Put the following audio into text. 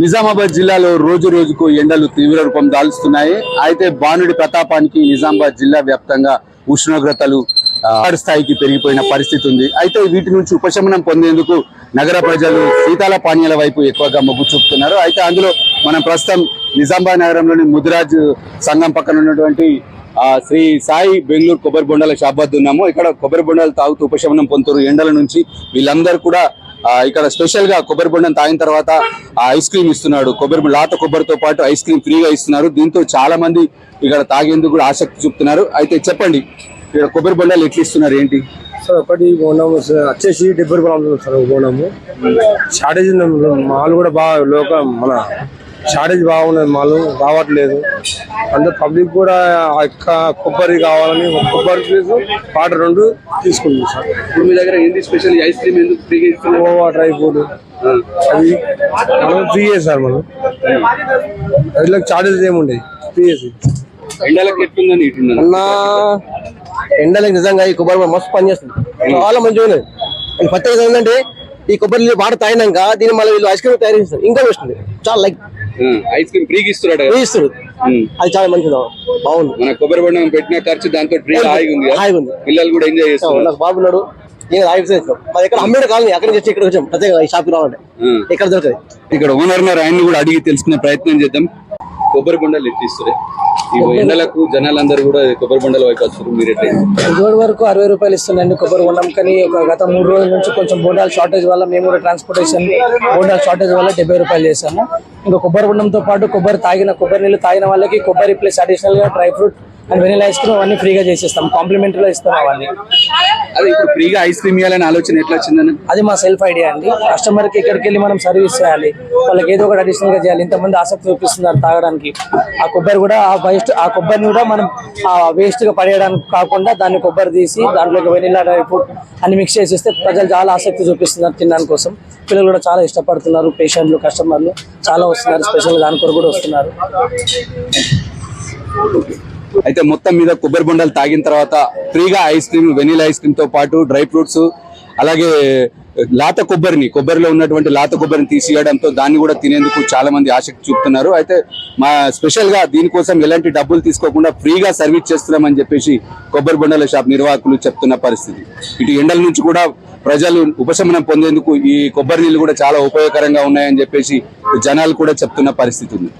నిజామాబాద్ జిల్లాలో రోజు రోజుకు ఎండలు తీవ్ర రూపం దాల్చుతున్నాయి. అయితే బాణుడి ప్రతాపానికి నిజామాబాద్ జిల్లా వ్యాప్తంగా ఉష్ణోగ్రతలు ఆ, స్థాయికి పెరిగిపోయిన పరిస్థితి ఉంది. అయితే వీటి నుంచి ఉపశమనం పొందేందుకు నగర ప్రజలు శీతల పానీయాల వైపు ఎక్కువగా మొగ్గు చూపుతున్నారు. అయితే అందులో మనం ప్రస్తుతం నిజామాబాద్ నగరంలోని ముదిరాజ్ సంఘం పక్కన ఉన్నటువంటి శ్రీ సాయి బెంగళూరు కొబ్బరి బొండాల షాప్ వద్ద ఉన్నాము. ఇక్కడ కొబ్బరి బొండాలు తాగుతూ ఉపశమనం పొందుతారు ఎండల నుంచి వీళ్ళందరూ కూడా ఇక్కడ స్పెషల్గా కొబ్బరి బొండం తాగిన తర్వాత ఆ ఐస్ క్రీమ్ ఇస్తున్నాడు. కొబ్బరి లాత కొబ్బరితో పాటు ఐస్ క్రీమ్ ఫ్రీగా ఇస్తున్నారు. దీంతో చాలా మంది ఇక్కడ తాగేందుకు కూడా ఆసక్తి చూపుతున్నారు. అయితే చెప్పండి ఇక్కడ కొబ్బరి బొండాలు ఎట్లా ఇస్తున్నారు ఏంటి? సార్ ఒకటి బోనము వచ్చేసి డెబ్బై రూపాయలు సార్ ఒక బోనము షార్టేజ్ మాల్ కూడా బాగా లోక మన షార్టేజ్ బాగున్నది మాల్ రావట్లేదు. అందరు పబ్లిక్ కూడా అక్క కొబ్బరి కావాలని ఒక కొబ్బరి ప్లేస్ వాటర్ రెండు తీసుకుంది సార్. ఇప్పుడు మీ దగ్గర ఏంటి స్పెషల్? ఐస్ క్రీమ్ ఎందుకు ఫ్రీగా ఇస్తున్నారు? Goa dry fruit. అది మనం ఫ్రీ సార్ మనం అందులో చార్జెస్ ఏముండే ఫ్రీ ఎండలకు ఎట్లుందని అన్న ఎండలకు నిజంగా ఈ కొబ్బరి మస్తు పనిచేస్తుంది చాలా మంచిగా ఉన్నది. ప్రత్యేకత ఏంటంటే ఈ కొబ్బరి వాటర్ తాగినాక దీన్ని మళ్ళీ వీళ్ళు ఐస్ క్రీమ్ తయారు చేస్తారు. ఇంకా వస్తుంది చాలా లైక్ ఐస్ క్రీమ్ ఫ్రీగా ఇస్తున్నాడు. ఉమ్. అది చాలా మంచిది బాగుంది. మన కొబ్బరి బొండం పెట్టిన ఖర్చు దాంతో హాయిగా ఉంది. హాయిగా ఉంది. పిల్లలు కూడా ఎంజాయ్ చేస్తున్నారు. నాకు బాబు ఉన్నాడు. నేను ఆగితే మరి ఇక్కడ అమ్మేడు కాలనీ అక్కడి నుంచి ఇక్కడ వచ్చాం. ప్రత్యేక ఈ షాప్కి రావాలంటే. ఇక్కడ దొరకదు. ఇక్కడ ఓనర్ ఆయన్ని కూడా అడిగి తెలుసుకునే ప్రయత్నం చేద్దాం. కొబ్బరి బొండాలు ఎట్లా ఇస్తారు ఈ ఎండలకు జనాలందరూ కూడా కొబ్బరి బొండాల వైపు వస్తారు. మీరు ఇదివరకు వరకు అరవై రూపాయలు ఇస్తుందండి కొబ్బరి బొండం కానీ ఒక గత మూడు రోజుల నుంచి కొంచెం బోండాల షార్టేజ్ వల్ల మేము కూడా ట్రాన్స్పోర్టేషన్ బోండాల షార్టేజ్ వల్ల డెబ్బై రూపాయలు చేసాము ఇంకా కొబ్బరి బొండంతో పాటు కొబ్బరి తాగిన కొబ్బరి నీళ్ళు తాగిన వాళ్ళకి కొబ్బరి ప్లస్ అడిషనల్గా dry fruit and vanilla ice cream అవన్నీ ఫ్రీగా చేసేస్తాం. కాంప్లిమెంటరీలో ఇస్తాం అవన్నీ. అదే ఇప్పుడు ఫ్రీగా ఐస్ క్రీమ్ ఇవ్వాలని ఆలోచన ఎట్లా వచ్చిందని? అది మా సెల్ఫ్ ఐడియా అండి. కస్టమర్కి ఇక్కడికి వెళ్ళి మనం సర్వీస్ చేయాలి. వాళ్ళకి ఏదో ఒకటి అడిషనల్గా చేయాలి. ఇంతమంది ఆసక్తి చూపిస్తున్నారు తాగడానికి. ఆ కొబ్బరి కూడా ఆ వేస్ట్ ఆ కొబ్బరిని కూడా మనం ఆ వేస్ట్గా పడేయడానికి కాకుండా దాన్ని కొబ్బరి తీసి దాంట్లోకి వెనిలా డ్రై ఫ్రూట్ అన్ని మిక్స్ చేసేస్తే ప్రజలు చాలా ఆసక్తి చూపిస్తున్నారు తినడానికి కోసం. పిల్లలు కూడా చాలా ఇష్టపడుతున్నారు. పేషెంట్లు కస్టమర్లు చాలా వస్తున్నారు. స్పెషల్ దాని కొరకు కూడా వస్తున్నారు. అయితే మొత్తం మీద కొబ్బరి బొండాలు తాగిన తర్వాత ఫ్రీగా ఐస్ క్రీమ్ వెనీలా ఐస్ క్రీమ్తో పాటు డ్రై ఫ్రూట్స్ అలాగే లాత కొబ్బరిని కొబ్బరిలో ఉన్నటువంటి లాత కొబ్బరిని తీసియడంతో దాన్ని కూడా తినేందుకు చాలా మంది ఆసక్తి చూపుతున్నారు. అయితే మా స్పెషల్గా దీనికోసం ఎలాంటి డబ్బులు తీసుకోకుండా ఫ్రీగా సర్వీస్ చేస్తున్నామని చెప్పేసి కొబ్బరి బొండాల షాప్ నిర్వాహకులు చెప్తున్న పరిస్థితి. ఇటు ఎండల నుంచి కూడా ప్రజలు ఉపశమనం పొందేందుకు ఈ కొబ్బరి నీళ్ళు కూడా చాలా ఉపయోగకరంగా ఉన్నాయని చెప్పేసి జనాలు కూడా చెప్తున్న పరిస్థితి ఉంది.